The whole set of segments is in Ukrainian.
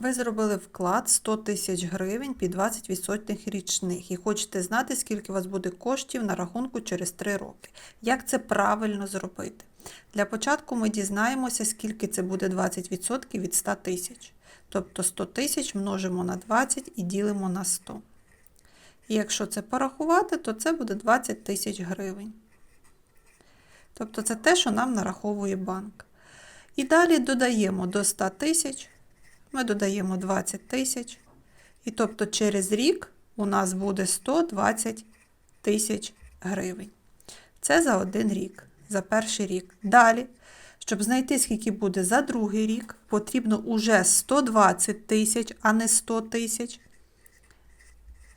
Ви зробили вклад 100 тисяч гривень під 20% річних і хочете знати, скільки у вас буде коштів на рахунку через 3 роки. Як це правильно зробити? Для початку ми дізнаємося, скільки це буде 20% від 100 тисяч. Тобто 100 тисяч множимо на 20 і ділимо на 100. І якщо це порахувати, то це буде 20 тисяч гривень. Тобто це те, що нам нараховує банк. І далі додаємо до 100 тисяч, ми додаємо 20 тисяч. І тобто через рік у нас буде 120 тисяч гривень. Це за один рік, за перший рік. Далі, щоб знайти, скільки буде за другий рік, потрібно уже 120 тисяч, а не 100 тисяч.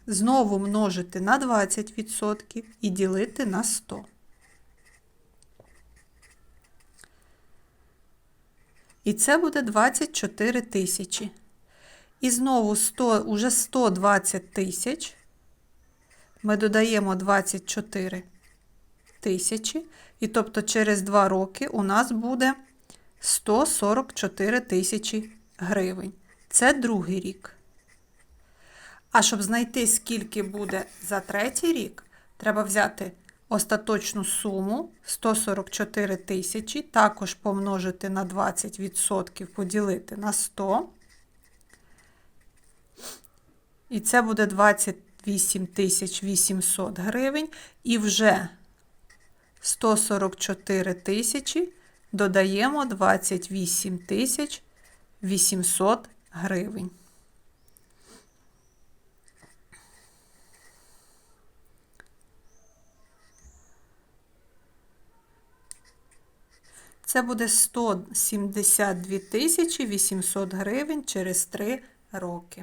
Знову множити на 20% і ділити на 100. І це буде 24 тисячі. І знову 100, уже 120 тисяч. Ми додаємо 24 тисячі. І тобто через 2 роки у нас буде 144 тисячі гривень. Це другий рік. А щоб знайти, скільки буде за третій рік, треба взяти остаточну суму 144 тисячі, також помножити на 20%, поділити на 100. І це буде 28 тисяч 800 гривень. І вже 144 тисячі додаємо 28 тисяч 800 гривень. Це буде 172 тисячі 800 гривень через 3 роки.